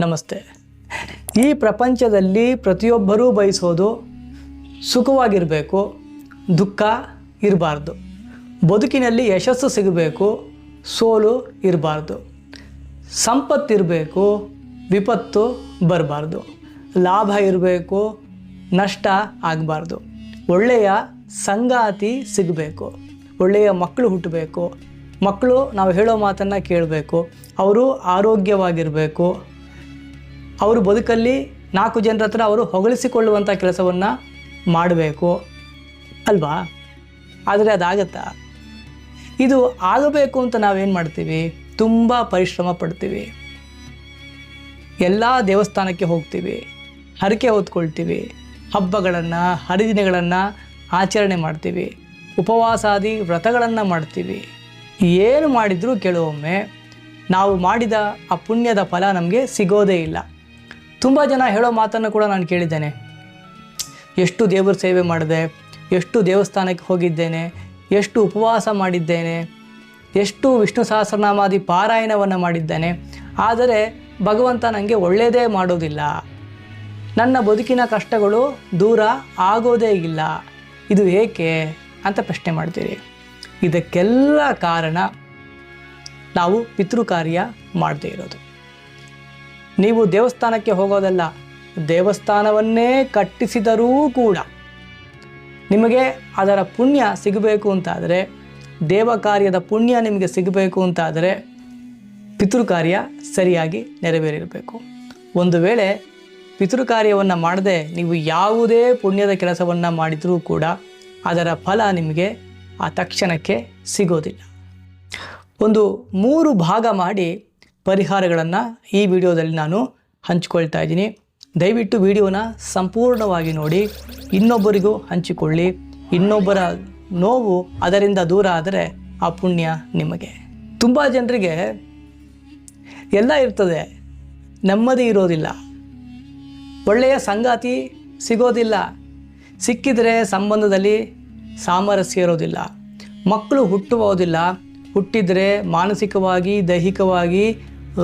ನಮಸ್ತೆ. ಈ ಪ್ರಪಂಚದಲ್ಲಿ ಪ್ರತಿಯೊಬ್ಬರೂ ಬಯಸೋದು ಸುಖವಾಗಿರಬೇಕು, ದುಃಖ ಇರಬಾರ್ದು. ಬದುಕಿನಲ್ಲಿ ಯಶಸ್ಸು ಸಿಗಬೇಕು, ಸೋಲು ಇರಬಾರ್ದು. ಸಂಪತ್ತಿರಬೇಕು ವಿಪತ್ತು ಬರಬಾರ್ದು. ಲಾಭ ಇರಬೇಕು, ನಷ್ಟ ಆಗಬಾರ್ದು. ಒಳ್ಳೆಯ ಸಂಗಾತಿ ಸಿಗಬೇಕು. ಒಳ್ಳೆಯ ಮಕ್ಕಳು ಹುಟ್ಟಬೇಕು. ಮಕ್ಕಳು ನಾವು ಹೇಳೋ ಮಾತನ್ನು ಕೇಳಬೇಕು. ಅವರು ಆರೋಗ್ಯವಾಗಿರಬೇಕು. ಅವರು ಬದುಕಲ್ಲಿ ನಾಲ್ಕು ಜನರ ಹತ್ರ ಅವರು ಹೊಗಳಿಸಿಕೊಳ್ಳುವಂಥ ಕೆಲಸವನ್ನು ಮಾಡಬೇಕು. ಅಲ್ವಾ? ಆದರೆ ಅದಾಗತ್ತಾ? ಇದು ಆಗಬೇಕು ಅಂತ ನಾವೇನು ಮಾಡ್ತೀವಿ? ತುಂಬ ಪರಿಶ್ರಮ ಪಡ್ತೀವಿ. ಎಲ್ಲ ದೇವಸ್ಥಾನಕ್ಕೆ ಹೋಗ್ತೀವಿ. ಹರಕೆ ಹೊತ್ಕೊಳ್ತೀವಿ. ಹಬ್ಬಗಳನ್ನು, ಹರಿದಿನಗಳನ್ನು ಆಚರಣೆ ಮಾಡ್ತೀವಿ. ಉಪವಾಸಾದಿ ವ್ರತಗಳನ್ನು ಮಾಡ್ತೀವಿ. ಏನು ಮಾಡಿದರೂ ಕೆಲವೊಮ್ಮೆ ನಾವು ಮಾಡಿದ ಆ ಪುಣ್ಯದ ಫಲ ನಮಗೆ ಸಿಗೋದೇ ಇಲ್ಲ. ತುಂಬ ಜನ ಹೇಳೋ ಮಾತನ್ನು ಕೂಡ ನಾನು ಕೇಳಿದ್ದೇನೆ. ಎಷ್ಟು ದೇವರ ಸೇವೆ ಮಾಡಿದೆ, ಎಷ್ಟು ದೇವಸ್ಥಾನಕ್ಕೆ ಹೋಗಿದ್ದೇನೆ, ಎಷ್ಟು ಉಪವಾಸ ಮಾಡಿದ್ದೇನೆ, ಎಷ್ಟು ವಿಷ್ಣು ಸಹಸ್ರನಾಮಾದಿ ಪಾರಾಯಣವನ್ನು ಮಾಡಿದ್ದೇನೆ. ಆದರೆ ಭಗವಂತ ನನಗೆ ಒಳ್ಳೆಯದೇ ಮಾಡೋದಿಲ್ಲ. ನನ್ನ ಬದುಕಿನ ಕಷ್ಟಗಳು ದೂರ ಆಗೋದೇ ಇಲ್ಲ. ಇದು ಏಕೆ ಅಂತ ಪ್ರಶ್ನೆ ಮಾಡ್ತೀರಿ. ಇದಕ್ಕೆಲ್ಲ ಕಾರಣ ನಾವು ಪಿತೃ ಕಾರ್ಯ ಮಾಡದೇ ಇರೋದು. ನೀವು ದೇವಸ್ಥಾನಕ್ಕೆ ಹೋಗೋದಲ್ಲ, ದೇವಸ್ಥಾನವನ್ನೇ ಕಟ್ಟಿಸಿದರೂ ಕೂಡ ನಿಮಗೆ ಅದರ ಪುಣ್ಯ ಸಿಗಬೇಕು ಅಂತಾದರೆ, ದೇವ ಕಾರ್ಯದ ಪುಣ್ಯ ನಿಮಗೆ ಸಿಗಬೇಕು ಅಂತಾದರೆ ಪಿತೃ ಕಾರ್ಯ ಸರಿಯಾಗಿ ನೆರವೇರಿರಬೇಕು. ಒಂದು ವೇಳೆ ಪಿತೃ ಕಾರ್ಯವನ್ನು ಮಾಡದೆ ನೀವು ಯಾವುದೇ ಪುಣ್ಯದ ಕೆಲಸವನ್ನು ಮಾಡಿದರೂ ಕೂಡ ಅದರ ಫಲ ನಿಮಗೆ ಆ ತಕ್ಷಣಕ್ಕೆ ಸಿಗೋದಿಲ್ಲ. ಒಂದು ಮೂರು ಭಾಗ ಮಾಡಿ ಪರಿಹಾರಗಳನ್ನು ಈ ವಿಡಿಯೋದಲ್ಲಿ ನಾನು ಹಂಚಿಕೊಳ್ತಾ ಇದ್ದೀನಿ. ದಯವಿಟ್ಟು ವಿಡಿಯೋನ ಸಂಪೂರ್ಣವಾಗಿ ನೋಡಿ, ಇನ್ನೊಬ್ಬರಿಗೂ ಹಂಚಿಕೊಳ್ಳಿ. ಇನ್ನೊಬ್ಬರ ನೋವು ಅದರಿಂದ ದೂರ ಆದರೆ ಆ ಪುಣ್ಯ ನಿಮಗೆ. ತುಂಬ ಜನರಿಗೆ ಎಲ್ಲ ಇರ್ತದೆ, ನೆಮ್ಮದಿ ಇರೋದಿಲ್ಲ. ಒಳ್ಳೆಯ ಸಂಗಾತಿ ಸಿಗೋದಿಲ್ಲ. ಸಿಕ್ಕಿದರೆ ಸಂಬಂಧದಲ್ಲಿ ಸಾಮರಸ್ಯ ಇರೋದಿಲ್ಲ. ಮಕ್ಕಳು ಹುಟ್ಟುವುದಿಲ್ಲ ಹುಟ್ಟಿದರೆ ಮಾನಸಿಕವಾಗಿ, ದೈಹಿಕವಾಗಿ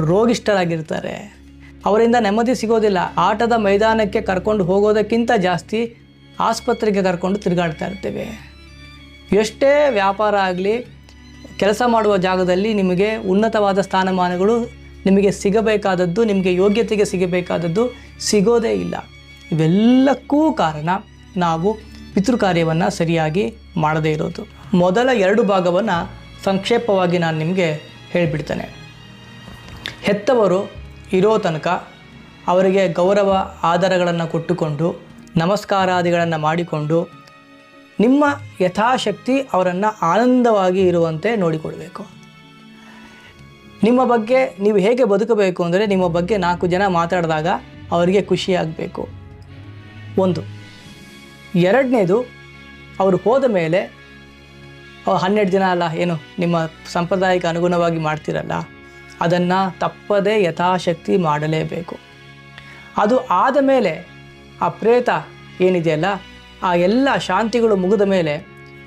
ರೋಗಿಷ್ಠರಾಗಿರ್ತಾರೆ. ಅವರಿಂದ ನೆಮ್ಮದಿ ಸಿಗೋದಿಲ್ಲ. ಆಟದ ಮೈದಾನಕ್ಕೆ ಕರ್ಕೊಂಡು ಹೋಗೋದಕ್ಕಿಂತ ಜಾಸ್ತಿ ಆಸ್ಪತ್ರೆಗೆ ಕರ್ಕೊಂಡು ತಿರುಗಾಡ್ತಾ ಇರ್ತೇವೆ. ಎಷ್ಟೇ ವ್ಯಾಪಾರ ಆಗಲಿ, ಕೆಲಸ ಮಾಡುವ ಜಾಗದಲ್ಲಿ ನಿಮಗೆ ಉನ್ನತವಾದ ಸ್ಥಾನಮಾನಗಳು ನಿಮಗೆ ಸಿಗಬೇಕಾದದ್ದು, ನಿಮಗೆ ಯೋಗ್ಯತೆಗೆ ಸಿಗಬೇಕಾದದ್ದು ಸಿಗೋದೇ ಇಲ್ಲ. ಇವೆಲ್ಲಕ್ಕೂ ಕಾರಣ ನಾವು ಪಿತೃ ಕಾರ್ಯವನ್ನು ಸರಿಯಾಗಿ ಮಾಡದೇ ಇರೋದು. ಮೊದಲ ಎರಡು ಭಾಗವನ್ನು ಸಂಕ್ಷೇಪವಾಗಿ ನಾನು ನಿಮಗೆ ಹೇಳಿಬಿಡ್ತೇನೆ. ಹೆತ್ತವರು ಇರೋ ತನಕ ಅವರಿಗೆ ಗೌರವ ಆಧಾರಗಳನ್ನು ಕೊಟ್ಟುಕೊಂಡು, ನಮಸ್ಕಾರಾದಿಗಳನ್ನು ಮಾಡಿಕೊಂಡು, ನಿಮ್ಮ ಯಥಾಶಕ್ತಿ ಅವರನ್ನು ಆನಂದವಾಗಿ ಇರುವಂತೆ ನೋಡಿಕೊಳ್ಬೇಕು ನಿಮ್ಮ ಬಗ್ಗೆ ನೀವು ಹೇಗೆ ಬದುಕಬೇಕು ಅಂದರೆ, ನಿಮ್ಮ ಬಗ್ಗೆ ನಾಲ್ಕು ಜನ ಮಾತಾಡಿದಾಗ ಅವರಿಗೆ ಖುಷಿಯಾಗಬೇಕು. ಒಂದು. ಎರಡನೇದು, ಅವರು ಹೋದ ಮೇಲೆ ಹನ್ನೆರಡು ದಿನ ಅಲ್ಲ, ಏನು, ನಿಮ್ಮ ಸಂಪ್ರದಾಯಕ್ಕೆ ಅನುಗುಣವಾಗಿ ಮಾಡ್ತಿರಲ್ಲ, ಅದನ್ನು ತಪ್ಪದೇ ಯಥಾಶಕ್ತಿ ಮಾಡಲೇಬೇಕು. ಅದು ಆದ ಮೇಲೆ ಆ ಪ್ರೇತ ಏನಿದೆಯಲ್ಲ, ಆ ಎಲ್ಲ ಶಾಂತಿಗಳು ಮುಗಿದ ಮೇಲೆ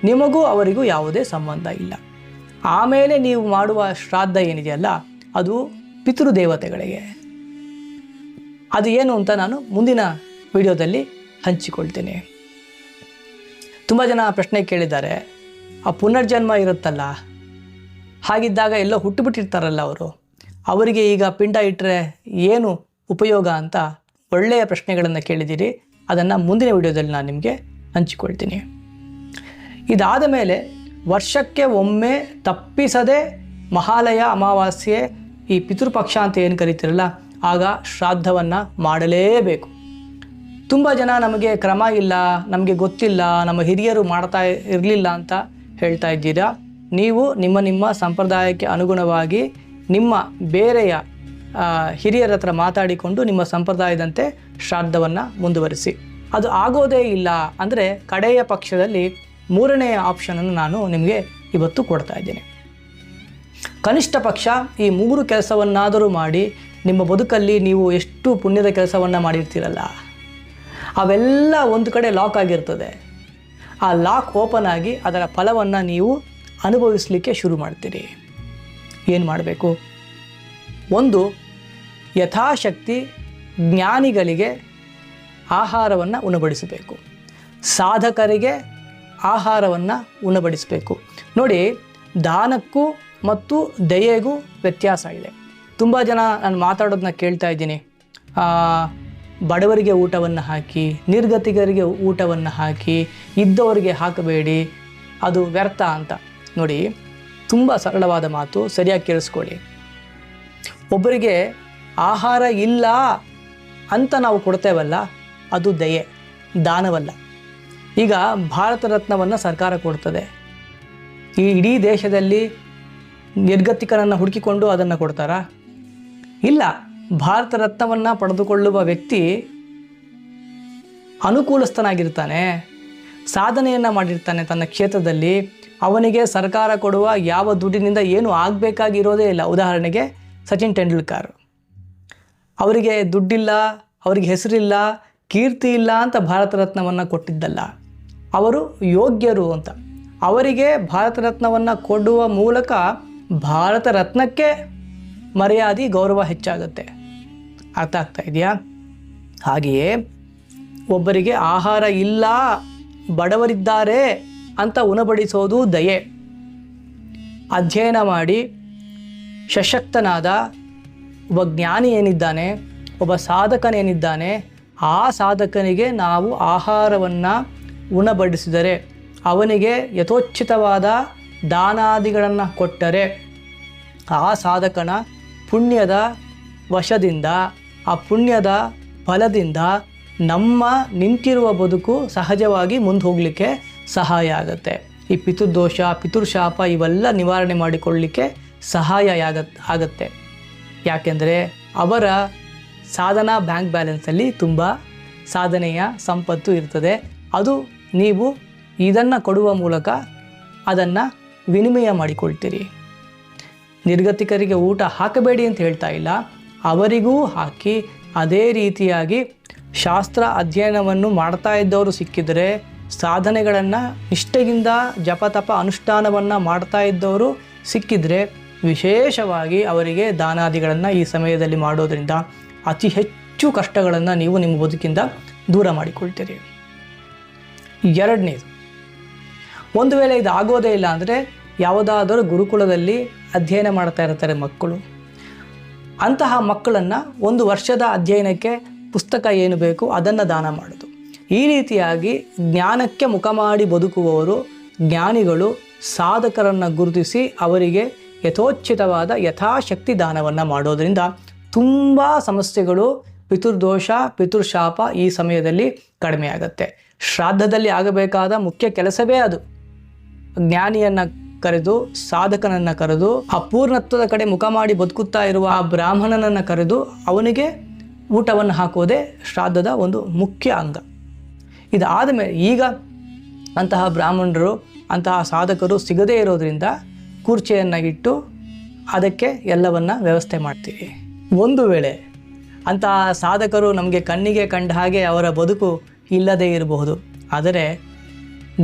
ನಿಮಗೂ ಅವರಿಗೂ ಯಾವುದೇ ಸಂಬಂಧ ಇಲ್ಲ. ಆಮೇಲೆ ನೀವು ಮಾಡುವ ಶ್ರಾದ್ದ ಏನಿದೆಯಲ್ಲ, ಅದು ಪಿತೃದೇವತೆಗಳಿಗೆ. ಅದು ಏನು ಅಂತ ನಾನು ಮುಂದಿನ ವಿಡಿಯೋದಲ್ಲಿ ಹಂಚಿಕೊಳ್ತೇನೆ. ತುಂಬ ಜನ ಪ್ರಶ್ನೆ ಕೇಳಿದ್ದಾರೆ. ಆ ಪುನರ್ಜನ್ಮ ಇರುತ್ತಲ್ಲ? ಹಾಗಿದ್ದಾಗ ಎಲ್ಲ ಹುಟ್ಟುಬಿಟ್ಟಿರ್ತಾರಲ್ಲ ಅವರು. ಅವರಿಗೆ ಈಗ ಪಿಂಡ ಇಟ್ಟರೆ ಏನು ಉಪಯೋಗ ಅಂತ ಒಳ್ಳೆಯ ಪ್ರಶ್ನೆಗಳನ್ನು ಕೇಳಿದ್ದೀರಿ ಅದನ್ನು ಮುಂದಿನ ವಿಡಿಯೋದಲ್ಲಿ ನಾನು ನಿಮಗೆ ಹಂಚಿಕೊಳ್ತೀನಿ. ಇದಾದ ಮೇಲೆ ವರ್ಷಕ್ಕೆ ಒಮ್ಮೆ ತಪ್ಪಿಸದೆ ಮಹಾಲಯ ಅಮಾವಾಸ್ಯೆ ಈ ಪಿತೃಪಕ್ಷ ಅಂತ ಏನು ಕರಿತೀರಲ್ಲ, ಆಗ ಶ್ರಾದ್ದವನ್ನು ಮಾಡಲೇಬೇಕು. ತುಂಬ ಜನ ನಮಗೆ ಕ್ರಮ ಇಲ್ಲ, ನಮಗೆ ಗೊತ್ತಿಲ್ಲ, ನಮ್ಮ ಹಿರಿಯರು ಮಾಡ್ತಾ ಇರಲಿಲ್ಲ ಅಂತ ಹೇಳ್ತಾ ಇದ್ದೀರಾ? ನೀವು ನಿಮ್ಮ ನಿಮ್ಮ ಸಂಪ್ರದಾಯಕ್ಕೆ ಅನುಗುಣವಾಗಿ ನಿಮ್ಮ ಬೇರೆಯ ಹಿರಿಯರ ಹತ್ರ ಮಾತಾಡಿಕೊಂಡು ನಿಮ್ಮ ಸಂಪ್ರದಾಯದಂತೆ ಶ್ರಾದ್ದವನ್ನು ಮುಂದುವರಿಸಿ. ಅದು ಆಗೋದೇ ಇಲ್ಲ ಅಂದರೆ ಕಡೆಯ ಪಕ್ಷದಲ್ಲಿ ಮೂರನೆಯ ಆಪ್ಷನನ್ನು ನಾನು ನಿಮಗೆ ಇವತ್ತು ಕೊಡ್ತಾ ಇದ್ದೀನಿ. ಕನಿಷ್ಠ ಪಕ್ಷ ಈ ಮೂರು ಕೆಲಸವನ್ನಾದರೂ ಮಾಡಿ ನಿಮ್ಮ ಬದುಕಲ್ಲಿ ನೀವು ಎಷ್ಟು ಪುಣ್ಯದ ಕೆಲಸವನ್ನು ಮಾಡಿರ್ತೀರಲ್ಲ, ಅವೆಲ್ಲ ಒಂದು ಕಡೆ ಲಾಕ್ ಆಗಿರ್ತದೆ. ಆ ಲಾಕ್ ಓಪನ್ ಆಗಿ ಅದರ ಫಲವನ್ನು ನೀವು ಅನುಭವಿಸಲಿಕ್ಕೆ ಶುರು ಮಾಡ್ತೀರಿ. ಏನು ಮಾಡಬೇಕು? ಒಂದು, ಯಥಾಶಕ್ತಿ ಜ್ಞಾನಿಗಳಿಗೆ ಆಹಾರವನ್ನು ಉಣಬಡಿಸಬೇಕು. ಸಾಧಕರಿಗೆ ಆಹಾರವನ್ನು ಉಣಬಡಿಸಬೇಕು. ನೋಡಿ, ದಾನಕ್ಕೂ ಮತ್ತು ದಯೆಗೂ ವ್ಯತ್ಯಾಸ ಇದೆ. ತುಂಬ ಜನ ನಾನು ಮಾತಾಡೋದನ್ನ ಕೇಳ್ತಾ ಇದ್ದೀನಿ. ಬಡವರಿಗೆ ಊಟವನ್ನು ಹಾಕಿ, ನಿರ್ಗತಿಕರಿಗೆ ಊಟವನ್ನು ಹಾಕಿ, ಇದ್ದವರಿಗೆ ಹಾಕಬೇಡಿ, ಅದು ವ್ಯರ್ಥ ಅಂತ. ನೋಡಿ, ತುಂಬ ಸರಳವಾದ ಮಾತು, ಸರಿಯಾಗಿ ಕೇಳಿಸ್ಕೊಳ್ಳಿ. ಒಬ್ಬರಿಗೆ ಆಹಾರ ಇಲ್ಲ ಅಂತ ನಾವು ಕೊಡ್ತೇವಲ್ಲ, ಅದು ದಯೆ, ದಾನವಲ್ಲ. ಈಗ ಭಾರತ ರತ್ನವನ್ನು ಸರ್ಕಾರ ಕೊಡ್ತದೆ. ಈ ಇಡೀ ದೇಶದಲ್ಲಿ ನಿರ್ಗತಿಕರನ್ನು ಹುಡುಕಿಕೊಂಡು ಅದನ್ನು ಕೊಡ್ತಾರಾ? ಇಲ್ಲ. ಭಾರತ ರತ್ನವನ್ನು ಪಡೆದುಕೊಳ್ಳುವ ವ್ಯಕ್ತಿ ಅನುಕೂಲಸ್ಥನಾಗಿರ್ತಾನೆ, ಸಾಧನೆಯನ್ನು ಮಾಡಿರ್ತಾನೆ ತನ್ನ ಕ್ಷೇತ್ರದಲ್ಲಿ. ಅವನಿಗೆ ಸರ್ಕಾರ ಕೊಡುವ ಯಾವ ದುಡ್ಡಿನಿಂದ ಏನು ಆಗಬೇಕಾಗಿರೋದೇ ಇಲ್ಲ. ಉದಾಹರಣೆಗೆ ಸಚಿನ್ ತೆಂಡೂಲ್ಕರ್. ಅವರಿಗೆ ದುಡ್ಡಿಲ್ಲ, ಅವರಿಗೆ ಹೆಸರಿಲ್ಲ, ಕೀರ್ತಿ ಇಲ್ಲ ಅಂತ ಭಾರತ ರತ್ನವನ್ನು ಕೊಟ್ಟಿದ್ದಲ್ಲ. ಅವರು ಯೋಗ್ಯರು ಅಂತ. ಅವರಿಗೆ ಭಾರತ ರತ್ನವನ್ನು ಕೊಡುವ ಮೂಲಕ ಭಾರತ ರತ್ನಕ್ಕೆ ಮರ್ಯಾದೆ, ಗೌರವ ಹೆಚ್ಚಾಗುತ್ತೆ. ಅರ್ಥ ಆಗ್ತಾ ಇದೆಯಾ? ಹಾಗೆಯೇ ಒಬ್ಬರಿಗೆ ಆಹಾರ ಇಲ್ಲ, ಬಡವರಿದ್ದಾರೆ ಅಂತ ಉಣಬಡಿಸೋದು ದಯೆ. ಅಧ್ಯಯನ ಮಾಡಿ ಸಶಕ್ತನಾದ ಒಬ್ಬ ಜ್ಞಾನಿ ಏನಿದ್ದಾನೆ, ಒಬ್ಬ ಸಾಧಕನೇನಿದ್ದಾನೆ, ಆ ಸಾಧಕನಿಗೆ ನಾವು ಆಹಾರವನ್ನು ಉಣಬಡಿಸಿದರೆ, ಅವನಿಗೆ ಯಥೋಚಿತವಾದ ದಾನಾದಿಗಳನ್ನು ಕೊಟ್ಟರೆ, ಆ ಸಾಧಕನ ಪುಣ್ಯದ ವಶದಿಂದ, ಆ ಪುಣ್ಯದ ಫಲದಿಂದ ನಮ್ಮ ನಿಂತಿರುವ ಬದುಕು ಸಹಜವಾಗಿ ಮುಂದೆ ಹೋಗಲಿಕ್ಕೆ ಸಹಾಯ ಆಗುತ್ತೆ. ಈ ಪಿತೃದೋಷ, ಪಿತೃಶಾಪ ಇವೆಲ್ಲ ನಿವಾರಣೆ ಮಾಡಿಕೊಳ್ಳಲಿಕ್ಕೆ ಸಹಾಯ ಆಗತ್ ಆಗುತ್ತೆ. ಯಾಕೆಂದರೆ ಅವರ ಸಾಧನಾ ಬ್ಯಾಂಕ್ ಬ್ಯಾಲೆನ್ಸಲ್ಲಿ ತುಂಬ ಸಾಧನೆಯ ಸಂಪತ್ತು ಇರ್ತದೆ. ಅದು ನೀವು ಇದನ್ನು ಕೊಡುವ ಮೂಲಕ ಅದನ್ನು ವಿನಿಮಯ ಮಾಡಿಕೊಳ್ತೀರಿ. ನಿರ್ಗತಿಕರಿಗೆ ಊಟ ಹಾಕಬೇಡಿ ಅಂತ ಹೇಳ್ತಾ ಇಲ್ಲ. ಅವರಿಗೂ ಹಾಕಿ ಅದೇ ರೀತಿಯಾಗಿ ಶಾಸ್ತ್ರ ಅಧ್ಯಯನವನ್ನು ಮಾಡ್ತಾ ಇದ್ದವರು ಸಿಕ್ಕಿದರೆ ಸಾಧನೆಗಳನ್ನು ನಿಷ್ಠೆಯಿಂದ ಜಪತಪ ಅನುಷ್ಠಾನವನ್ನು ಮಾಡ್ತಾ ಇದ್ದವರು ಸಿಕ್ಕಿದರೆ ವಿಶೇಷವಾಗಿ ಅವರಿಗೆ ದಾನಾದಿಗಳನ್ನು ಈ ಸಮಯದಲ್ಲಿ ಮಾಡೋದರಿಂದ ಅತಿ ಹೆಚ್ಚು ಕಷ್ಟಗಳನ್ನು ನೀವು ನಿಮ್ಮ ಬದುಕಿಂದ ದೂರ ಮಾಡಿಕೊಳ್ತೀರಿ. ಎರಡನೇದು, ಒಂದು ವೇಳೆ ಇದು ಆಗೋದೇ ಇಲ್ಲ ಅಂದರೆ ಯಾವುದಾದರೂ ಗುರುಕುಲದಲ್ಲಿ ಅಧ್ಯಯನ ಮಾಡ್ತಾ ಇರ್ತಾರೆ ಮಕ್ಕಳು. ಅಂತಹ ಮಕ್ಕಳನ್ನು ಒಂದು ವರ್ಷದ ಅಧ್ಯಯನಕ್ಕೆ ಪುಸ್ತಕ ಏನು ಬೇಕು ಅದನ್ನು ದಾನ ಮಾಡೋದು. ಈ ರೀತಿಯಾಗಿ ಜ್ಞಾನಕ್ಕೆ ಮುಖ ಮಾಡಿ ಬದುಕುವವರು ಜ್ಞಾನಿಗಳು ಸಾಧಕರನ್ನು ಗುರುತಿಸಿ ಅವರಿಗೆ ಯಥೋಚಿತವಾದ ಯಥಾಶಕ್ತಿ ದಾನವನ್ನು ಮಾಡೋದರಿಂದ ತುಂಬ ಸಮಸ್ಯೆಗಳು, ಪಿತೃದೋಷ, ಪಿತೃಶಾಪ ಈ ಸಮಯದಲ್ಲಿ ಕಡಿಮೆ ಆಗುತ್ತೆ ಶ್ರಾದ್ದದಲ್ಲಿ ಆಗಬೇಕಾದ ಮುಖ್ಯ ಕೆಲಸವೇ ಅದು. ಜ್ಞಾನಿಯನ್ನ ಕರೆದು, ಸಾಧಕನನ್ನ ಕರೆದು, ಅಪೂರ್ಣತ್ವದ ಕಡೆ ಮುಖ ಮಾಡಿ ಬದುಕುತ್ತಾ ಇರುವ ಆ ಬ್ರಾಹ್ಮಣನನ್ನು ಕರೆದು ಅವನಿಗೆ ಊಟವನ್ನು ಹಾಕುವುದೇ ಶ್ರಾದ್ದದ ಒಂದು ಮುಖ್ಯ ಅಂಗ. ಇದಾದ ಮೇಲೆ ಈಗ ಅಂತಹ ಬ್ರಾಹ್ಮಣರು, ಅಂತಹ ಸಾಧಕರು ಸಿಗದೇ ಇರೋದ್ರಿಂದ ಕುರ್ಚಿಯನ್ನು ಇಟ್ಟು ಅದಕ್ಕೆ ಎಲ್ಲವನ್ನು ವ್ಯವಸ್ಥೆ ಮಾಡ್ತೀವಿ. ಒಂದು ವೇಳೆ ಅಂತಹ ಸಾಧಕರು ನಮಗೆ ಕಣ್ಣಿಗೆ ಕಂಡ ಹಾಗೆ ಅವರ ಬದುಕು ಇಲ್ಲದೇ ಇರಬಹುದು. ಆದರೆ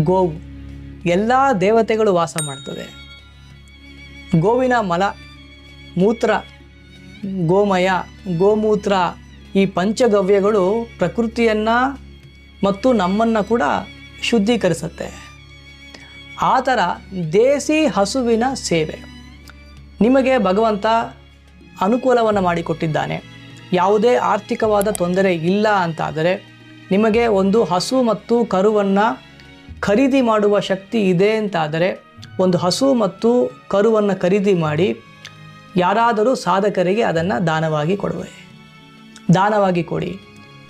ಗೋವು ಎಲ್ಲ ದೇವತೆಗಳು ವಾಸ ಮಾಡ್ತದೆ. ಗೋವಿನ ಮಲ, ಮೂತ್ರ, ಗೋಮಯ, ಗೋಮೂತ್ರ ಈ ಪಂಚಗವ್ಯಗಳು ಪ್ರಕೃತಿಯನ್ನು ಮತ್ತು ನಮ್ಮನ್ನು ಕೂಡ ಶುದ್ಧೀಕರಿಸುತ್ತೆ. ಆ ಥರ ದೇಸಿ ಹಸುವಿನ ಸೇವೆ. ನಿಮಗೆ ಭಗವಂತ ಅನುಕೂಲವನ್ನು ಮಾಡಿಕೊಟ್ಟಿದ್ದಾನೆ. ಯಾವುದೇ ಆರ್ಥಿಕವಾದ ತೊಂದರೆ ಇಲ್ಲ ಅಂತಾದರೆ ನಿಮಗೆ ಒಂದು ಹಸು ಮತ್ತು ಕರುವನ್ನು ಖರೀದಿ ಮಾಡುವ ಶಕ್ತಿ ಇದೆ ಅಂತಾದರೆ ಒಂದು ಹಸು ಮತ್ತು ಕರುವನ್ನು ಖರೀದಿ ಮಾಡಿ ಯಾರಾದರೂ ಸಾಧಕರಿಗೆ ಅದನ್ನು ದಾನವಾಗಿ ಕೊಡುವೆ. ದಾನವಾಗಿ ಕೊಡಿ.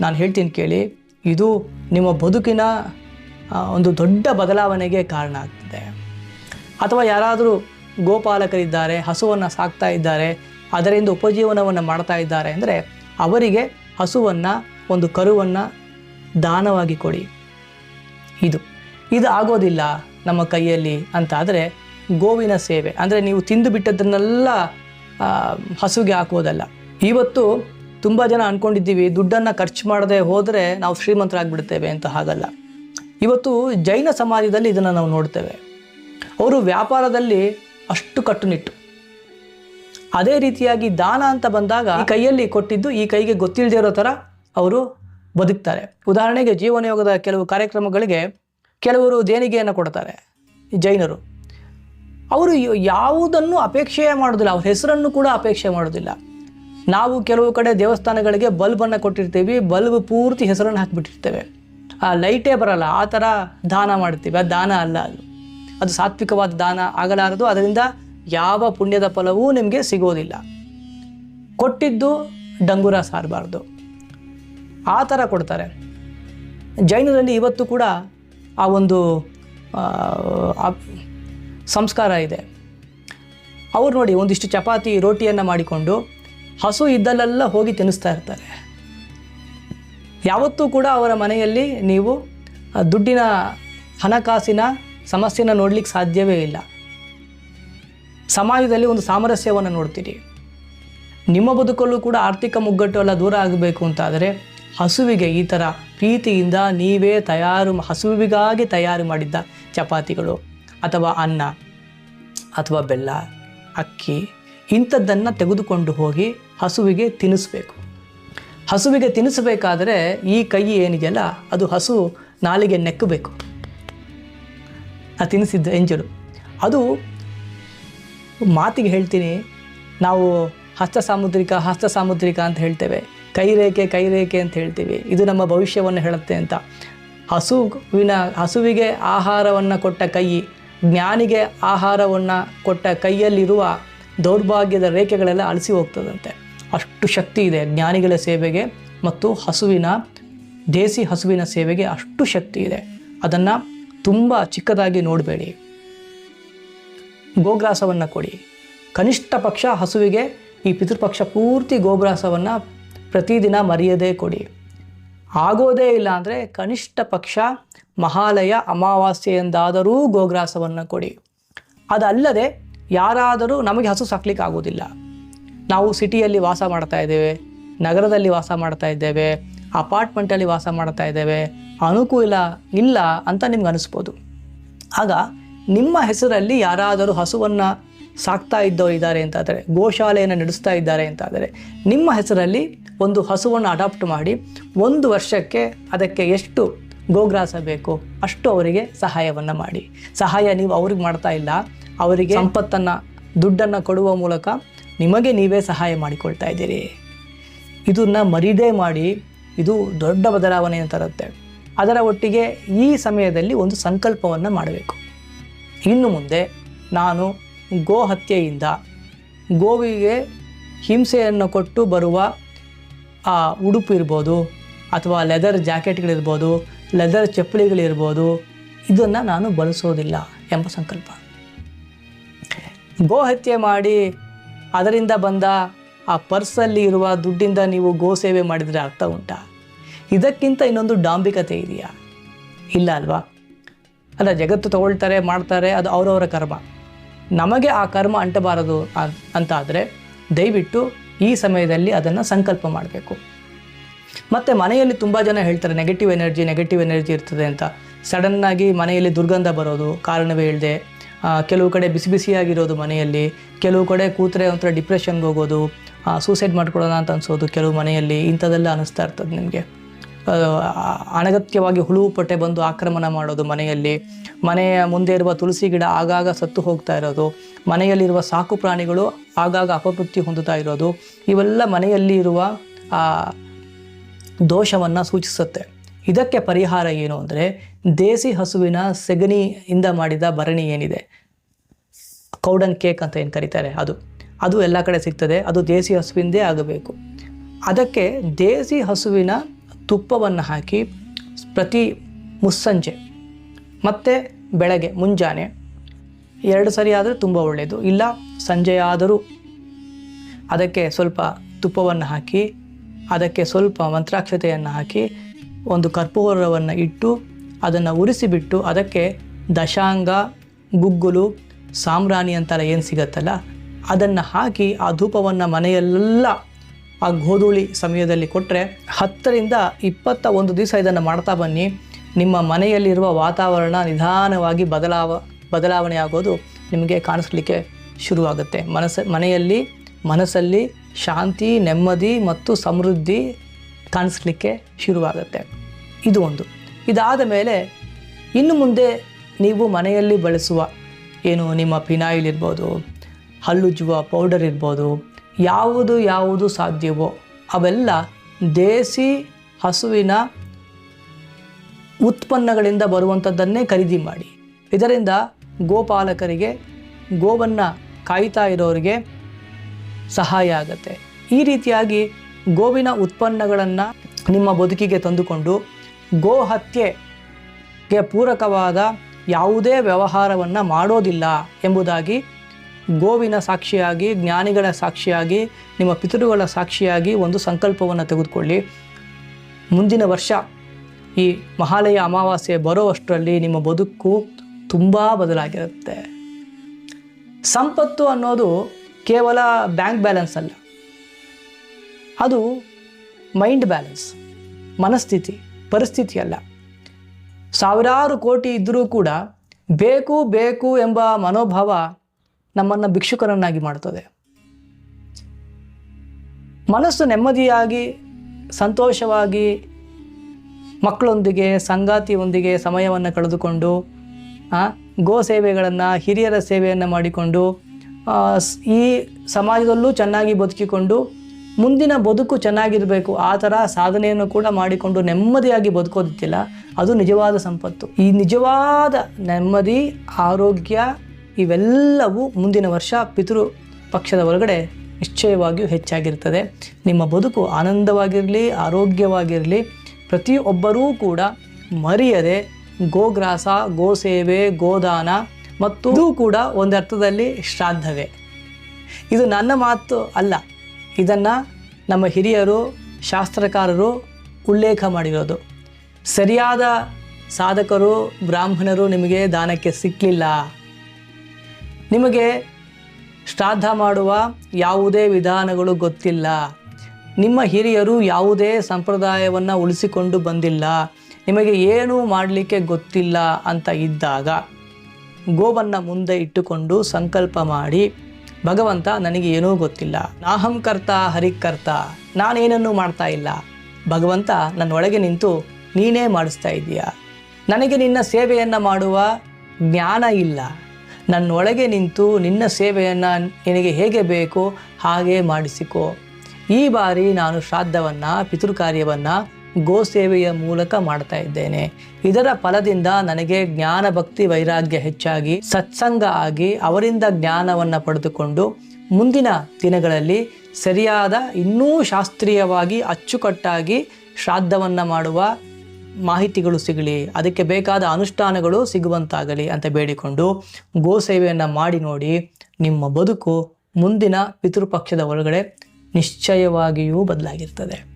ನಾನು ಹೇಳ್ತೀನಿ ಕೇಳಿ, ಇದು ನಿಮ್ಮ ಬದುಕಿನ ಒಂದು ದೊಡ್ಡ ಬದಲಾವಣೆಗೆ ಕಾರಣ ಆಗ್ತದೆ. ಅಥವಾ ಯಾರಾದರೂ ಗೋಪಾಲಕರಿದ್ದಾರೆ, ಹಸುವನ್ನು ಸಾಕ್ತಾ ಇದ್ದಾರೆ, ಅದರಿಂದ ಉಪಜೀವನವನ್ನು ಮಾಡ್ತಾ ಇದ್ದಾರೆ ಅಂದರೆ ಅವರಿಗೆ ಹಸುವನ್ನು, ಒಂದು ಕರುವನ್ನು ದಾನವಾಗಿ ಕೊಡಿ. ಇದು. ಇದು ಆಗೋದಿಲ್ಲ ನಮ್ಮ ಕೈಯಲ್ಲಿ ಅಂತಾದರೆ ಗೋವಿನ ಸೇವೆ. ಅಂದರೆ ನೀವು ತಿಂದು ಬಿಟ್ಟದನ್ನೆಲ್ಲ ಆ, ಹಸುಗೆ ಹಾಕೋದಲ್ಲ. ಇವತ್ತು ತುಂಬ ಜನ ಅಂದ್ಕೊಂಡಿದ್ದೀವಿ ದುಡ್ಡನ್ನು ಖರ್ಚು ಮಾಡದೆ ಹೋದರೆ ನಾವು ಶ್ರೀಮಂತರಾಗ್ಬಿಡ್ತೇವೆ ಅಂತ ಹಾಗಲ್ಲ. ಇವತ್ತು ಜೈನ ಸಮಾಜದಲ್ಲಿ ಇದನ್ನು ನಾವು ನೋಡ್ತೇವೆ. ಅವರು ವ್ಯಾಪಾರದಲ್ಲಿ ಅಷ್ಟು ಕಟ್ಟುನಿಟ್ಟು. ಅದೇ ರೀತಿಯಾಗಿ ದಾನ ಅಂತ ಬಂದಾಗ ಈ ಕೈಯಲ್ಲಿ ಕೊಟ್ಟಿದ್ದು ಈ ಕೈಗೆ ಗೊತ್ತಿಲ್ಲದೆ ಇರೋ ಥರ ಅವರು ಬದುಕ್ತಾರೆ. ಉದಾಹರಣೆಗೆ ಜೀವನಯೋಗದ ಕೆಲವು ಕಾರ್ಯಕ್ರಮಗಳಿಗೆ ಕೆಲವರು ದೇಣಿಗೆಯನ್ನು ಕೊಡ್ತಾರೆ ಜೈನರು. ಅವರು ಯಾವುದನ್ನು ಅಪೇಕ್ಷೆ ಮಾಡೋದಿಲ್ಲ, ಅವ್ರ ಹೆಸರನ್ನು ಕೂಡ ಅಪೇಕ್ಷೆ ಮಾಡೋದಿಲ್ಲ. ನಾವು ಕೆಲವು ಕಡೆ ದೇವಸ್ಥಾನಗಳಿಗೆ ಬಲ್ಬನ್ನು ಕೊಟ್ಟಿರ್ತೀವಿ, ಬಲ್ಬ್ ಪೂರ್ತಿ ಹೆಸರನ್ನು ಹಾಕಿಬಿಟ್ಟಿರ್ತೇವೆ. ಆ ಲೈಟೇ ಬರಲ್ಲ, ಆ ಥರ ದಾನ ಮಾಡ್ತೀವಿ ಅದು ದಾನ ಅಲ್ಲ ಅದು. ಅದು ಸಾತ್ವಿಕವಾದ ದಾನ ಆಗಲಾರದು, ಅದರಿಂದ ಯಾವ ಪುಣ್ಯದ ಫಲವೂ ನಿಮಗೆ ಸಿಗೋದಿಲ್ಲ. ಕೊಟ್ಟಿದ್ದು ಡಂಗುರ ಸಾರಬಾರ್ದು. ಆ ಥರ ಕೊಡ್ತಾರೆ. ಜೈನರಲ್ಲಿ ಇವತ್ತು ಕೂಡ ಆ ಒಂದು ಸಂಸ್ಕಾರ ಇದೆ. ಅವ್ರು ನೋಡಿ ಒಂದಿಷ್ಟು ಚಪಾತಿ ರೋಟಿಯನ್ನು ಮಾಡಿಕೊಂಡು ಹಸು ಇದ್ದಲ್ಲೆಲ್ಲ ಹೋಗಿ ತಿನ್ನಿಸ್ತಾ ಇರ್ತಾರೆ. ಯಾವತ್ತೂ ಕೂಡ ಅವರ ಮನೆಯಲ್ಲಿ ನೀವು ದುಡ್ಡಿನ ಹಣಕಾಸಿನ ಸಮಸ್ಯೆನ ನೋಡಲಿಕ್ಕೆ ಸಾಧ್ಯವೇ ಇಲ್ಲ. ಸಮಾಜದಲ್ಲಿ ಒಂದು ಸಾಮರಸ್ಯವನ್ನು ನೋಡ್ತೀರಿ. ನಿಮ್ಮ ಬದುಕಲ್ಲೂ ಕೂಡ ಆರ್ಥಿಕ ಮುಗ್ಗಟ್ಟು ಎಲ್ಲ ದೂರ ಆಗಬೇಕು ಅಂತಾದರೆ ಹಸುವಿಗೆ ಈ ಥರ ಪ್ರೀತಿಯಿಂದ ನೀವೇ ತಯಾರು ಹಸುವಿಗಾಗಿ ತಯಾರು ಮಾಡಿದ್ದ ಚಪಾತಿಗಳು ಅಥವಾ ಅನ್ನ ಅಥವಾ ಬೆಲ್ಲ, ಅಕ್ಕಿ, ಇಂಥದ್ದನ್ನು ತೆಗೆದುಕೊಂಡು ಹೋಗಿ ಹಸುವಿಗೆ ತಿನ್ನಿಸ್ಬೇಕು ಹಸುವಿಗೆ ತಿನ್ನಿಸಬೇಕಾದರೆ ಈ ಕೈ ಏನಿದೆಯಲ್ಲ, ಅದು ಹಸು ನಾಲಿಗೆ ನೆಕ್ಕಬೇಕು. ಆ ತಿನ್ನಿಸಿದ್ದ ಎಂಜಲು. ಅದು ಮಾತಿಗೆ ಹೇಳ್ತೀನಿ, ನಾವು ಹಸ್ತ ಸಾಮುದ್ರಿಕ ಹಸ್ತ ಸಾಮುದ್ರಿಕ ಅಂತ ಹೇಳ್ತೇವೆ. ಕೈ ರೇಖೆ ಕೈ ರೇಖೆ ಅಂತ ಹೇಳ್ತೀವಿ. ಇದು ನಮ್ಮ ಭವಿಷ್ಯವನ್ನು ಹೇಳುತ್ತೆ ಅಂತ. ಹಸುವಿನ ಹಸುವಿಗೆ ಆಹಾರವನ್ನು ಕೊಟ್ಟ ಕೈ, ಜ್ಞಾನಿಗೆ ಆಹಾರವನ್ನು ಕೊಟ್ಟ ಕೈಯಲ್ಲಿರುವ ದೌರ್ಭಾಗ್ಯದ ರೇಖೆಗಳೆಲ್ಲ ಅಳಿಸಿ ಹೋಗ್ತದಂತೆ. ಅಷ್ಟು ಶಕ್ತಿ ಇದೆ ಜ್ಞಾನಿಗಳ ಸೇವೆಗೆ ಮತ್ತು ಹಸುವಿನ, ದೇಸಿ ಹಸುವಿನ ಸೇವೆಗೆ ಅಷ್ಟು ಶಕ್ತಿ ಇದೆ. ಅದನ್ನು ತುಂಬ ಚಿಕ್ಕದಾಗಿ ನೋಡಬೇಡಿ. ಗೋಗ್ರಾಸವನ್ನು ಕೊಡಿ. ಕನಿಷ್ಠ ಪಕ್ಷ ಹಸುವಿಗೆ, ಈ ಪಿತೃಪಕ್ಷ ಪೂರ್ತಿ ಗೋಗ್ರಾಸವನ್ನು ಪ್ರತಿದಿನ ಮರೆಯದೇ ಕೊಡಿ. ಆಗೋದೇ ಇಲ್ಲ ಅಂದರೆ ಕನಿಷ್ಠ ಪಕ್ಷ ಮಹಾಲಯ ಅಮಾವಾಸ್ಯೆಯಿಂದಾದರೂ ಗೋಗ್ರಾಸವನ್ನು ಕೊಡಿ. ಅದಲ್ಲದೆ ಯಾರಾದರೂ ನಮಗೆ ಹಸು ಸಾಕ್ಲಿಕ್ಕೆ ಆಗೋದಿಲ್ಲ ನಾವು ಸಿಟಿಯಲ್ಲಿ ವಾಸ ಮಾಡ್ತಾ ಇದ್ದೇವೆ, ನಗರದಲ್ಲಿ ವಾಸ ಮಾಡ್ತಾ ಇದ್ದೇವೆ ಅಪಾರ್ಟ್ಮೆಂಟಲ್ಲಿ ವಾಸ ಮಾಡ್ತಾ ಇದ್ದೇವೆ, ಅನುಕೂಲ ಇಲ್ಲ ಅಂತ ನಿಮ್ಗೆ ಅನಿಸ್ಬೋದು. ಆಗ ನಿಮ್ಮ ಹೆಸರಲ್ಲಿ ಯಾರಾದರೂ ಹಸುವನ್ನು ಸಾಕ್ತಾ ಇದ್ದವರು ಇದ್ದಾರೆ ಅಂತಾದರೆ ಗೋಶಾಲೆಯನ್ನು ನಡೆಸ್ತಾ ಇದ್ದಾರೆ ಅಂತಾದರೆ ನಿಮ್ಮ ಹೆಸರಲ್ಲಿ ಒಂದು ಹಸುವನ್ನು ಅಡಾಪ್ಟ್ ಮಾಡಿ ಒಂದು ವರ್ಷಕ್ಕೆ ಅದಕ್ಕೆ ಎಷ್ಟು ಗೋಗ್ರಾಸ ಬೇಕು ಅಷ್ಟು ಅವರಿಗೆ ಸಹಾಯವನ್ನು ಮಾಡಿ. ಸಹಾಯ ನೀವು ಅವ್ರಿಗೆ ಮಾಡ್ತಾ ಇಲ್ಲ, ಅವರಿಗೆ ಸಂಪತ್ತನ್ನು, ದುಡ್ಡನ್ನು ಕೊಡುವ ಮೂಲಕ ನಿಮಗೆ ನೀವೇ ಸಹಾಯ ಮಾಡಿಕೊಳ್ತಾ ಇದ್ದೀರಿ. ಇದನ್ನು ಮರಿದೇ ಮಾಡಿ ಇದು ದೊಡ್ಡ ಬದಲಾವಣೆಯನ್ನು ತರುತ್ತೆ. ಅದರ ಒಟ್ಟಿಗೆ ಈ ಸಮಯದಲ್ಲಿ ಒಂದು ಸಂಕಲ್ಪವನ್ನು ಮಾಡಬೇಕು. ಇನ್ನು ಮುಂದೆ ನಾನು ಗೋ ಹತ್ಯೆಯಿಂದ ಗೋವಿಗೆ ಹಿಂಸೆಯನ್ನು ಕೊಟ್ಟು ಬರುವ ಆ ಉಡುಪು ಇರ್ಬೋದು ಅಥವಾ ಲೆದರ್ ಜಾಕೆಟ್ಗಳಿರ್ಬೋದು ಲೆದರ್ ಚಪ್ಪಲಿಗಳಿರ್ಬೋದು, ಇದನ್ನು ನಾನು ಬಳಸೋದಿಲ್ಲ ಎಂಬ ಸಂಕಲ್ಪ. ಗೋ ಹತ್ಯೆ ಮಾಡಿ ಅದರಿಂದ ಬಂದ ಆ ಪರ್ಸಲ್ಲಿ ಇರುವ ದುಡ್ಡಿಂದ ನೀವು ಗೋ ಸೇವೆ ಮಾಡಿದರೆ ಅರ್ಥ ಉಂಟಾ? ಇದಕ್ಕಿಂತ ಇನ್ನೊಂದು ಡಾಂಬಿಕತೆ ಇದೆಯಾ? ಇಲ್ಲ ಅಲ್ವಾ? ಅಲ್ಲ, ಜಗತ್ತು ತಗೊಳ್ತಾರೆ, ಮಾಡ್ತಾರೆ, ಅದು ಅವರವರ ಕರ್ಮ. ನಮಗೆ ಆ ಕರ್ಮ ಅಂಟಬಾರದು ಅಂತ ಆದರೆ ದಯವಿಟ್ಟು ಈ ಸಮಯದಲ್ಲಿ ಅದನ್ನು ಸಂಕಲ್ಪ ಮಾಡಬೇಕು. ಮತ್ತು ಮನೆಯಲ್ಲಿ ತುಂಬ ಜನ ಹೇಳ್ತಾರೆ ನೆಗೆಟಿವ್ ಎನರ್ಜಿ ನೆಗೆಟಿವ್ ಎನರ್ಜಿ ಇರ್ತದೆ ಅಂತ. ಸಡನ್ನಾಗಿ ಮನೆಯಲ್ಲಿ ದುರ್ಗಂಧ ಬರೋದು, ಕಾರಣವೇ ಇಲ್ಲದೆ ಕೆಲವು ಕಡೆ ಬಿಸಿ ಬಿಸಿಯಾಗಿರೋದು ಮನೆಯಲ್ಲಿ, ಕೆಲವು ಕಡೆ ಕೂತ್ರೆ ಒಂಥರ ಡಿಪ್ರೆಷನ್ಗೆ ಹೋಗೋದು ಸೂಸೈಡ್ ಮಾಡ್ಕೊಳ್ಳೋಣ ಅಂತ ಅನಿಸೋದು ಕೆಲವು ಮನೆಯಲ್ಲಿ, ಇಂಥದ್ದೆಲ್ಲ ಅನಿಸ್ತಾ ಇರ್ತದೆ ನಿಮಗೆ. ಅನಗತ್ಯವಾಗಿ ಹುಳುವು ಪಟ್ಟೆ ಬಂದು ಆಕ್ರಮಣ ಮಾಡೋದು ಮನೆಯಲ್ಲಿ ಮನೆಯ ಮುಂದೆ ಇರುವ ತುಳಸಿ ಗಿಡ ಆಗಾಗ ಸತ್ತು ಹೋಗ್ತಾ ಇರೋದು, ಮನೆಯಲ್ಲಿರುವ ಸಾಕು ಪ್ರಾಣಿಗಳು ಆಗಾಗ ಅಪಮೃತ್ಯು ಹೊಂದುತ್ತಾ ಇರೋದು, ಇವೆಲ್ಲ ಮನೆಯಲ್ಲಿ ಇರುವ ದೋಷವನ್ನು ಸೂಚಿಸುತ್ತೆ. ಇದಕ್ಕೆ ಪರಿಹಾರ ಏನು ಅಂದರೆ ದೇಸಿ ಹಸುವಿನ ಸೆಗಣಿಯಿಂದ ಮಾಡಿದ ಭರಣಿ ಏನಿದೆ? ಕೌಡನ್ ಕೇಕ್ ಅಂತ ಏನು ಕರೀತಾರೆ ಅದು? ಅದು ಎಲ್ಲ ಕಡೆ ಸಿಗ್ತದೆ, ಅದು ದೇಸಿ ಹಸುವಿಂದೇ ಆಗಬೇಕು. ಅದಕ್ಕೆ ದೇಸಿ ಹಸುವಿನ ತುಪ್ಪವನ್ನು ಹಾಕಿ ಪ್ರತಿ ಮುಸ್ಸಂಜೆ ಮತ್ತು ಬೆಳಗ್ಗೆ, ಮುಂಜಾನೆ ಎರಡು ಸರಿ ಆದರೆ ತುಂಬ ಒಳ್ಳೆಯದು ಇಲ್ಲ, ಸಂಜೆ ಆದರೂ. ಅದಕ್ಕೆ ಸ್ವಲ್ಪ ತುಪ್ಪವನ್ನು ಹಾಕಿ, ಅದಕ್ಕೆ ಸ್ವಲ್ಪ ಮಂತ್ರಾಕ್ಷತೆಯನ್ನು ಹಾಕಿ, ಒಂದು ಕರ್ಪೂರವನ್ನು ಇಟ್ಟು, ಅದನ್ನು ಉರಿಸಿಬಿಟ್ಟು, ಅದಕ್ಕೆ ದಶಾಂಗ, ಗುಗ್ಗುಲು ಸಾಮ್ರಾಣಿ ಅಂತೆಲ್ಲ ಏನು ಸಿಗತ್ತಲ್ಲ, ಅದನ್ನು ಹಾಕಿ, ಆ ಧೂಪವನ್ನು ಮನೆಯಲ್ಲೆಲ್ಲ, ಆ ಗೋಧೂಳಿ ಸಮಯದಲ್ಲಿ ಕೊಟ್ಟರೆ ಹತ್ತರಿಂದ ಇಪ್ಪತ್ತ ಒಂದು ದಿವಸ ಇದನ್ನು ಮಾಡ್ತಾ ಬನ್ನಿ. ನಿಮ್ಮ ಮನೆಯಲ್ಲಿರುವ ವಾತಾವರಣ ನಿಧಾನವಾಗಿ ಬದಲಾವ ಬದಲಾವಣೆ ಆಗೋದು ನಿಮಗೆ ಕಾಣಿಸ್ಲಿಕ್ಕೆ ಶುರುವಾಗುತ್ತೆ. ಮನಸ್ಸು ಮನೆಯಲ್ಲಿ, ಮನಸ್ಸಲ್ಲಿ ಶಾಂತಿ, ನೆಮ್ಮದಿ ಮತ್ತು ಸಮೃದ್ಧಿ ಕಾಣಿಸ್ಲಿಕ್ಕೆ ಶುರುವಾಗುತ್ತೆ. ಇದು ಒಂದು. ಇದಾದ ಮೇಲೆ ಇನ್ನು ಮುಂದೆ ನೀವು ಮನೆಯಲ್ಲಿ ಬಳಸುವ ಏನು ನಿಮ್ಮ ಪಿನಾಯಿಲ್ ಇರ್ಬೋದು ಹಲ್ಲುಜ್ಜುವ ಪೌಡರ್ ಇರ್ಬೋದು, ಯಾವುದು ಯಾವುದು ಸಾಧ್ಯವೋ ಅವೆಲ್ಲ ದೇಸಿ ಹಸುವಿನ ಉತ್ಪನ್ನಗಳಿಂದ ಬರುವಂಥದ್ದನ್ನೇ ಖರೀದಿ ಮಾಡಿ. ಇದರಿಂದ ಗೋಪಾಲಕರಿಗೆ, ಗೋವನ್ನು ಕಾಯ್ತಾ ಇರೋರಿಗೆ ಸಹಾಯ ಆಗುತ್ತೆ. ಈ ರೀತಿಯಾಗಿ ಗೋವಿನ ಉತ್ಪನ್ನಗಳನ್ನು ನಿಮ್ಮ ಬದುಕಿಗೆ ತಂದುಕೊಂಡು ಗೋ ಹತ್ಯೆಗೆ ಪೂರಕವಾದ ಯಾವುದೇ ವ್ಯವಹಾರವನ್ನು ಮಾಡೋದಿಲ್ಲ ಎಂಬುದಾಗಿ ಗೋವಿನ ಸಾಕ್ಷಿಯಾಗಿ, ಜ್ಞಾನಿಗಳ ಸಾಕ್ಷಿಯಾಗಿ, ನಿಮ್ಮ ಪಿತೃಗಳ ಸಾಕ್ಷಿಯಾಗಿ ಒಂದು ಸಂಕಲ್ಪವನ್ನು ತೆಗೆದುಕೊಳ್ಳಿ. ಮುಂದಿನ ವರ್ಷ ಈ ಮಹಾಲಯ ಅಮಾವಾಸ್ಯೆ ಬರೋವಷ್ಟರಲ್ಲಿ ನಿಮ್ಮ ಬದುಕು ತುಂಬ ಬದಲಾಗಿರುತ್ತೆ. ಸಂಪತ್ತು ಅನ್ನೋದು ಕೇವಲ ಬ್ಯಾಂಕ್ ಬ್ಯಾಲೆನ್ಸ್ ಅಲ್ಲ. ಅದು ಮೈಂಡ್ ಬ್ಯಾಲೆನ್ಸ್, ಮನಸ್ಥಿತಿ, ಪರಿಸ್ಥಿತಿ ಅಲ್ಲ. ಸಾವಿರಾರು ಕೋಟಿ ಇದ್ದರೂ ಕೂಡ ಬೇಕು ಬೇಕು ಎಂಬ ಮನೋಭಾವ ನಮ್ಮನ್ನು ಭಿಕ್ಷುಕರನ್ನಾಗಿ ಮಾಡ್ತದೆ. ಮನಸ್ಸು ನೆಮ್ಮದಿಯಾಗಿ, ಸಂತೋಷವಾಗಿ ಮಕ್ಕಳೊಂದಿಗೆ, ಸಂಗಾತಿಯೊಂದಿಗೆ ಸಮಯವನ್ನು ಕಳೆದುಕೊಂಡು ಗೋ ಸೇವೆಗಳನ್ನು, ಹಿರಿಯರ ಸೇವೆಯನ್ನು ಮಾಡಿಕೊಂಡು ಈ ಸಮಾಜದಲ್ಲೂ ಚೆನ್ನಾಗಿ ಬದುಕಿಕೊಂಡು, ಮುಂದಿನ ಬದುಕು ಚೆನ್ನಾಗಿರಬೇಕು. ಆ ಥರ ಸಾಧನೆಯನ್ನು ಕೂಡ ಮಾಡಿಕೊಂಡು ನೆಮ್ಮದಿಯಾಗಿ ಬದುಕೋದಿತ್ತಿಲ್ಲ. ಅದು ನಿಜವಾದ ಸಂಪತ್ತು. ಈ ನಿಜವಾದ ನೆಮ್ಮದಿ, ಆರೋಗ್ಯ ಇವೆಲ್ಲವೂ ಮುಂದಿನ ವರ್ಷ ಪಿತೃ ಪಕ್ಷದ ಹೊರಗಡೆ ನಿಶ್ಚಯವಾಗಿಯೂ ಹೆಚ್ಚಾಗಿರ್ತದೆ. ನಿಮ್ಮ ಬದುಕು ಆನಂದವಾಗಿರಲಿ, ಆರೋಗ್ಯವಾಗಿರಲಿ ಪ್ರತಿಯೊಬ್ಬರೂ ಕೂಡ ಮರೆಯದೆ ಗೋಗ್ರಾಸ, ಗೋಸೇವೆ, ಗೋದಾನ ಮತ್ತು ಇದು ಕೂಡ ಒಂದರ್ಥದಲ್ಲಿ ಶ್ರಾದ್ದವೇ. ಇದು ನನ್ನ ಮಾತು ಅಲ್ಲ. ಇದನ್ನು ನಮ್ಮ ಹಿರಿಯರು, ಶಾಸ್ತ್ರಕಾರರು ಉಲ್ಲೇಖ ಮಾಡಿರೋದು. ಸರಿಯಾದ ಸಾಧಕರು, ಬ್ರಾಹ್ಮಣರು ನಿಮಗೆ ದಾನಕ್ಕೆ ಸಿಕ್ಕಲಿಲ್ಲ ನಿಮಗೆ ಶ್ರಾದ್ದ ಮಾಡುವ ಯಾವುದೇ ವಿಧಾನಗಳು ಗೊತ್ತಿಲ್ಲ. ನಿಮ್ಮ ಹಿರಿಯರು ಯಾವುದೇ ಸಂಪ್ರದಾಯವನ್ನು ಉಳಿಸಿಕೊಂಡು ಬಂದಿಲ್ಲ. ನಿಮಗೆ ಏನೂ ಮಾಡಲಿಕ್ಕೆ ಗೊತ್ತಿಲ್ಲ ಅಂತ ಇದ್ದಾಗ ಗೋವನ್ನು ಮುಂದೆ ಇಟ್ಟುಕೊಂಡು ಸಂಕಲ್ಪ ಮಾಡಿ, ಭಗವಂತ, ನನಗೆ ಏನೂ ಗೊತ್ತಿಲ್ಲ. ನಾಹಂಕರ್ತ ಹರಿಕರ್ತ ನಾನೇನನ್ನೂ ಮಾಡ್ತಾ ಇಲ್ಲ. ಭಗವಂತ ನನ್ನೊಳಗೆ ನಿಂತು ನೀನೇ ಮಾಡಿಸ್ತಾ ಇದ್ದೀಯ. ನನಗೆ ನಿನ್ನ ಸೇವೆಯನ್ನು ಮಾಡುವ ಜ್ಞಾನ ಇಲ್ಲ. ನನ್ನೊಳಗೆ ನಿಂತು ನಿನ್ನ ಸೇವೆಯನ್ನು ನಿನಗೆ ಹೇಗೆ ಬೇಕೋ ಹಾಗೆ ಮಾಡಿಸಿಕೋ. ಈ ಬಾರಿ ನಾನು ಶ್ರಾದ್ದವನ್ನು, ಪಿತೃಕಾರ್ಯವನ್ನು ಗೋ ಸೇವೆಯ ಮೂಲಕ ಮಾಡ್ತಾ ಇದ್ದೇನೆ. ಇದರ ಫಲದಿಂದ ನನಗೆ ಜ್ಞಾನ ಭಕ್ತಿ ವೈರಾಗ್ಯ ಹೆಚ್ಚಾಗಿ, ಸತ್ಸಂಗ ಆಗಿ ಅವರಿಂದ ಜ್ಞಾನವನ್ನು ಪಡೆದುಕೊಂಡು ಮುಂದಿನ ದಿನಗಳಲ್ಲಿ ಸರಿಯಾದ, ಇನ್ನೂ ಶಾಸ್ತ್ರೀಯವಾಗಿ ಅಚ್ಚುಕಟ್ಟಾಗಿ ಶ್ರಾದ್ದವನ್ನು ಮಾಡುವ ಮಾಹಿತಿಗಳು ಸಿಗಲಿ, ಅದಕ್ಕೆ ಬೇಕಾದ ಅನುಷ್ಠಾನಗಳು ಸಿಗುವಂತಾಗಲಿ ಅಂತ ಬೇಡಿಕೊಂಡು ಗೋ ಸೇವೆಯನ್ನು ಮಾಡಿ ನೋಡಿ ನಿಮ್ಮ ಬದುಕು ಮುಂದಿನ ಪಿತೃಪಕ್ಷದ ಒಳಗಡೆ ನಿಶ್ಚಯವಾಗಿಯೂ ಬದಲಾಗಿರ್ತದೆ.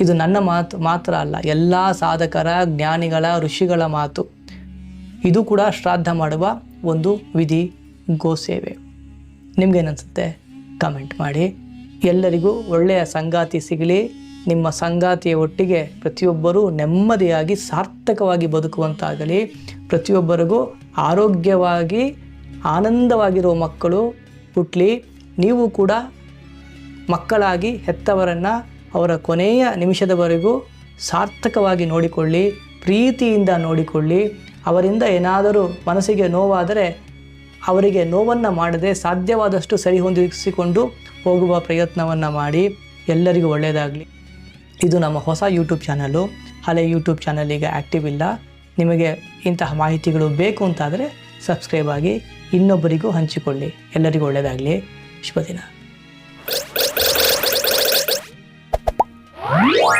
ಇದು ನನ್ನ ಮಾತು, ಮಾತ್ರ ಅಲ್ಲ, ಎಲ್ಲ ಸಾಧಕರ, ಜ್ಞಾನಿಗಳ, ಋಷಿಗಳ ಮಾತು. ಇದು ಕೂಡ ಶ್ರಾದ್ದ ಮಾಡುವ ಒಂದು ವಿಧಿ ಗೋಸೇವೆ. ನಿಮ್ಗೇನನ್ಸುತ್ತೆ? ಕಮೆಂಟ್ ಮಾಡಿ. ಎಲ್ಲರಿಗೂ ಒಳ್ಳೆಯ ಸಂಗಾತಿ ಸಿಗಲಿ. ನಿಮ್ಮ ಸಂಗಾತಿಯ ಒಟ್ಟಿಗೆ ಪ್ರತಿಯೊಬ್ಬರೂ ನೆಮ್ಮದಿಯಾಗಿ ಸಾರ್ಥಕವಾಗಿ ಬದುಕುವಂತಾಗಲಿ. ಪ್ರತಿಯೊಬ್ಬರಿಗೂ ಆರೋಗ್ಯವಾಗಿ ಆನಂದವಾಗಿರುವ ಮಕ್ಕಳು ಹುಟ್ಟಲಿ ನೀವು ಕೂಡ ಮಕ್ಕಳಾಗಿ ಹೆತ್ತವರನ್ನು ಅವರ ಕೊನೆಯ ನಿಮಿಷದವರೆಗೂ ಸಾರ್ಥಕವಾಗಿ ನೋಡಿಕೊಳ್ಳಿ, ಪ್ರೀತಿಯಿಂದ ನೋಡಿಕೊಳ್ಳಿ. ಅವರಿಂದ ಏನಾದರೂ ಮನಸ್ಸಿಗೆ ನೋವಾದರೆ ಅವರಿಗೆ ನೋವನ್ನು ಮಾಡದೆ ಸಾಧ್ಯವಾದಷ್ಟು ಸರಿ ಹೊಂದಿಸಿಕೊಂಡು ಹೋಗುವ ಪ್ರಯತ್ನವನ್ನು ಮಾಡಿ. ಎಲ್ಲರಿಗೂ ಒಳ್ಳೆಯದಾಗಲಿ. ಇದು ನಮ್ಮ ಹೊಸ ಯೂಟ್ಯೂಬ್ ಚಾನಲ್ಲು ಹಳೆ ಯೂಟ್ಯೂಬ್ ಚಾನಲ್ ಈಗ ಆ್ಯಕ್ಟಿವ್ ಇಲ್ಲ. ನಿಮಗೆ ಇಂತಹ ಮಾಹಿತಿಗಳು ಬೇಕು ಅಂತಾದರೆ ಸಬ್ಸ್ಕ್ರೈಬ್ ಆಗಿ ಇನ್ನೊಬ್ಬರಿಗೂ ಹಂಚಿಕೊಳ್ಳಿ. ಎಲ್ಲರಿಗೂ ಒಳ್ಳೆಯದಾಗಲಿ. ಶುಭ ದಿನ Wow.